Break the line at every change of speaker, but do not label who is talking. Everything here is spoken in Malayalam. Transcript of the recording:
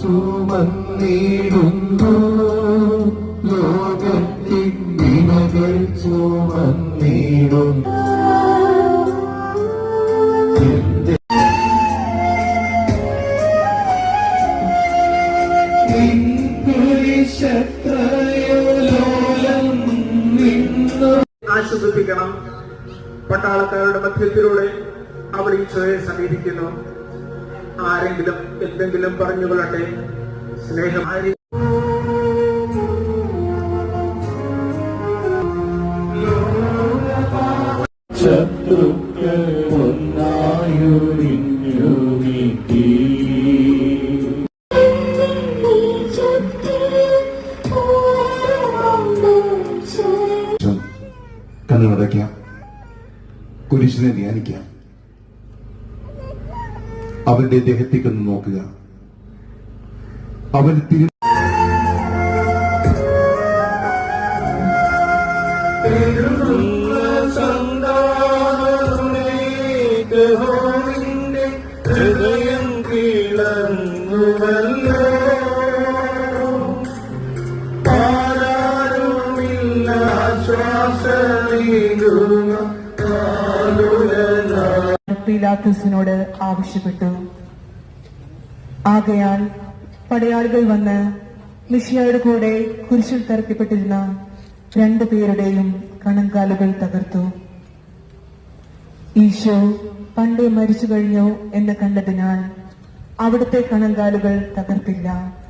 ചുമന്നിടുന്നു. ലോകത്തിൻ വിനകൾ ചുമന്നിടുന്നു.
ആശ്വസിപ്പിക്കണം. പട്ടാളക്കാരുടെ മധ്യത്തിലൂടെ അവർ ഈശോയെ സമീപിക്കുന്നു. ആരെങ്കിലും എന്തെങ്കിലും പറഞ്ഞുകൊള്ളട്ടെ സ്നേഹം
ശത്രുക്കൾ കുരിശിനെ ധ്യാനിക്കാം. അവരുടെ ദേഹത്തേക്കൊന്ന് നോക്കുക. അവർ തിരി
ഹൃദയം ആരാരുമില്ല ശ്വാസമീകുന്ന കാലുലനാ
പീലാത്തോസിനോട് ആവശ്യപ്പെട്ടു. ആകയാൽ പടയാളികൾ വന്ന് മിഷിയായുടെ കൂടെ കുരിശിൽ തറക്കപ്പെട്ടിരുന്ന രണ്ടു പേരുടെയും കണങ്കാലുകൾ തകർത്തു. ഈശോ പണ്ട് മരിച്ചു കഴിഞ്ഞു എന്ന് കണ്ടതിനാൽ അവിടുത്തെ കണങ്കാലുകൾ തകർത്തില്ല.